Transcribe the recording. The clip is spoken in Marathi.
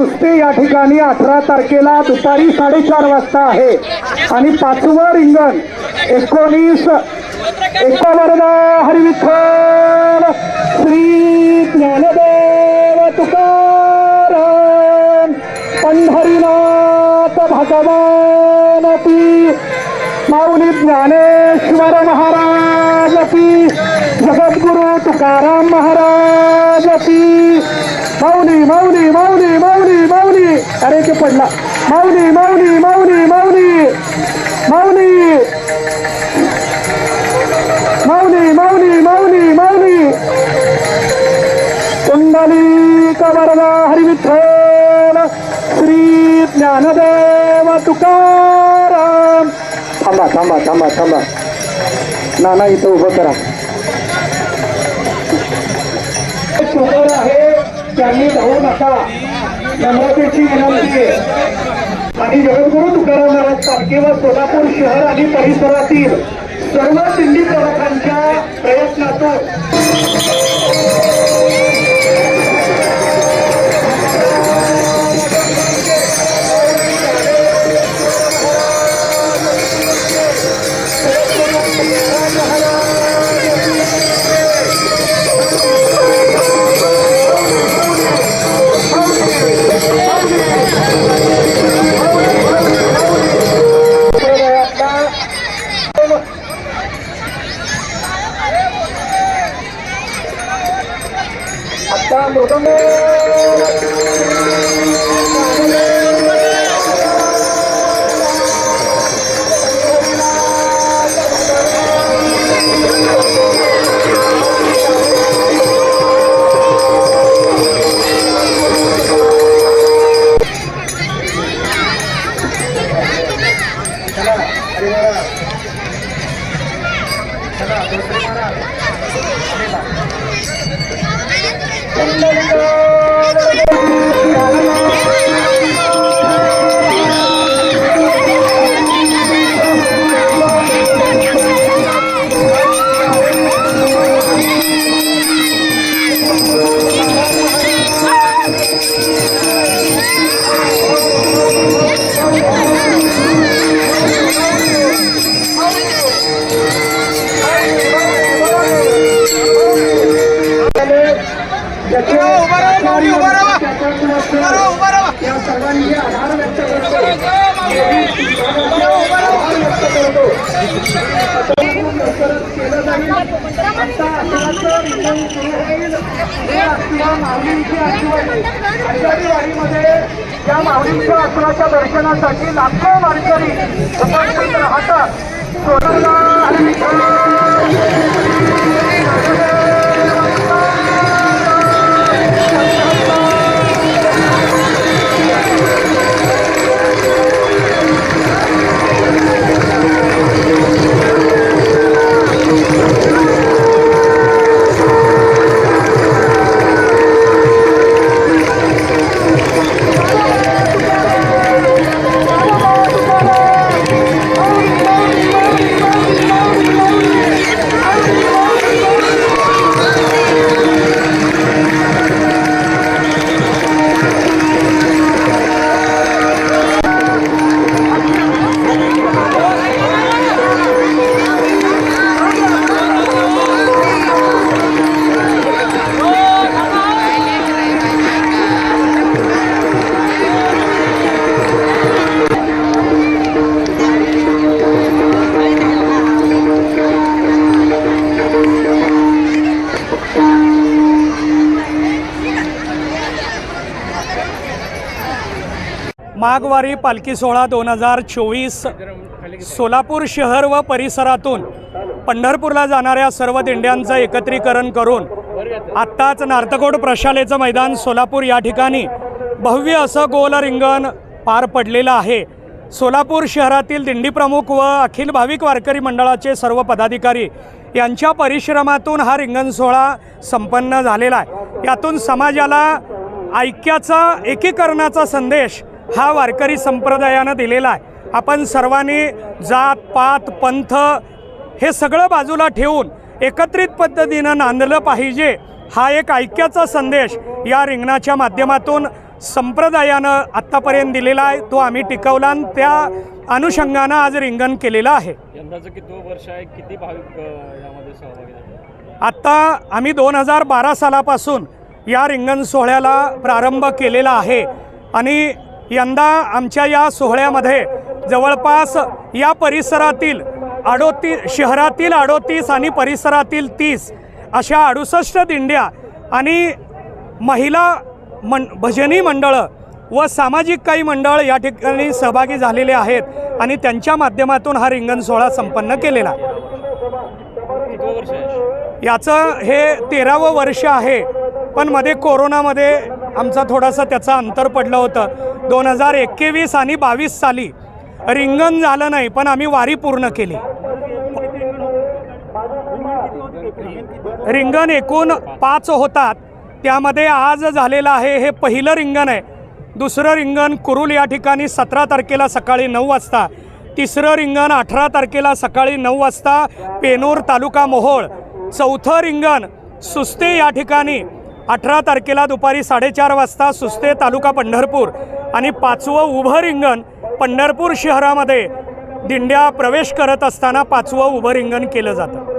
कुस्ती या ठिकाणी अठरा तारखेला दुपारी साडेचार वाजता आहे. आणि पाचवं रिंगण एकोणीस एकावन्न हरिविठ्ठल श्री ज्ञानदेव तुकाराम पंढरीनाथ भगवान ती माऊली ज्ञानेश्वर महाराज की जगद्गुरु तुकाराम महाराज की। माऊली माऊली माऊली माऊली माऊली। अरे ते पडला. माऊली माऊली माऊली माऊली। माऊली। माऊली माऊली माऊली माऊली। कुंडली कवरदा हरिविठ्ठल। श्री ज्ञानदेव तुकार थांबा थांबा थांबा थांबा. नाना इथं उभं करा. शुगर आहे त्यांनी जाऊ नका. नम्रतेची विनंती आहे. आणि जगद्गुरु तुकाराम महाराज पालखी व सोलापूर शहर आणि परिसरातील सर्व सिंधी प्रमुखांच्या प्रयत्नातून mృతమే Hallelujah. या सर्वांनी आभार व्यक्त करतो. केलं जाईल. आता अकराचं रिंगण सुरू होईल. हे असल्या माऊलींची आशीर्वाद. आषाढी वारीमध्ये या माऊलींच्या असुराच्या दर्शनासाठी लाखो वारकरी उपस्थित राहतात. माघवारी पालखी सोहळा दोन हजार चोवीस. सोलापूर शहर व परिसरातून पंढरपूरला जाणाऱ्या सर्व दिंड्यांचं एकत्रीकरण करून आत्ताच नार्तकोट प्रशालेचं मैदान सोलापूर या ठिकाणी भव्य असं गोल रिंगण पार पडलेलं आहे. सोलापूर शहरातील दिंडी प्रमुख व अखिल भाविक वारकरी मंडळाचे सर्व पदाधिकारी यांच्या परिश्रमातून हा रिंगण सोहळा संपन्न झालेला आहे. यातून समाजाला ऐक्याचा एकीकरणाचा संदेश हा वारकरी संप्रदायानं दिलेला आहे. आपण सर्वांनी जात पात पंथ हे सगळं बाजूला ठेवून एकत्रित पद्धतीनं नांदलं पाहिजे हा एक ऐक्याचा संदेश या रिंगणाच्या माध्यमातून संप्रदायानं आत्तापर्यंत दिलेला आहे. तो आम्ही टिकवला आणि त्या अनुषंगानं आज रिंगण केलेलं आहे. आत्ता आम्ही दोन हजार बारा सालापासून या रिंगण सोहळ्याला प्रारंभ केलेला आहे. आणि यंदा आमच्या या सोहळ्यामध्ये जवळपास या परिसरातील अडोतीस शहरातील अडोतीस आणि परिसरातील तीस अशा अडुसष्ट दिंड्या आणि महिला मं भजनी मंडळं व सामाजिक काही मंडळ या ठिकाणी सहभागी झालेले आहेत आणि त्यांच्या माध्यमातून हा रिंगण सोहळा संपन्न केलेला. याचं हे तेरावं वर्ष आहे पण मध्ये कोरोनामध्ये आमचा थोडासा त्याचा अंतर पडलं होतं. दोन हजार एकवीस आणि बावीस साली रिंगण झालं नाही पण आम्ही वारी पूर्ण केली. रिंगण एकूण पाच होतात. त्यामध्ये आज झालेलं आहे हे पहिलं रिंगण आहे. दुसरं रिंगण कुरुल या ठिकाणी सतरा तारखेला सकाळी नऊ वाजता. तिसरं रिंगण अठरा तारखेला सकाळी नऊ वाजता पेनूर तालुका मोहोळ. चौथं रिंगण सुस्ते या ठिकाणी अठरा तारखेला दुपारी साडेचार वाजता सुस्ते तालुका पंढरपूर. आणि पाचवं उभं रिंगण पंढरपूर शहरामध्ये दिंड्या प्रवेश करत असताना पाचवं उभं रिंगण केलं जातं.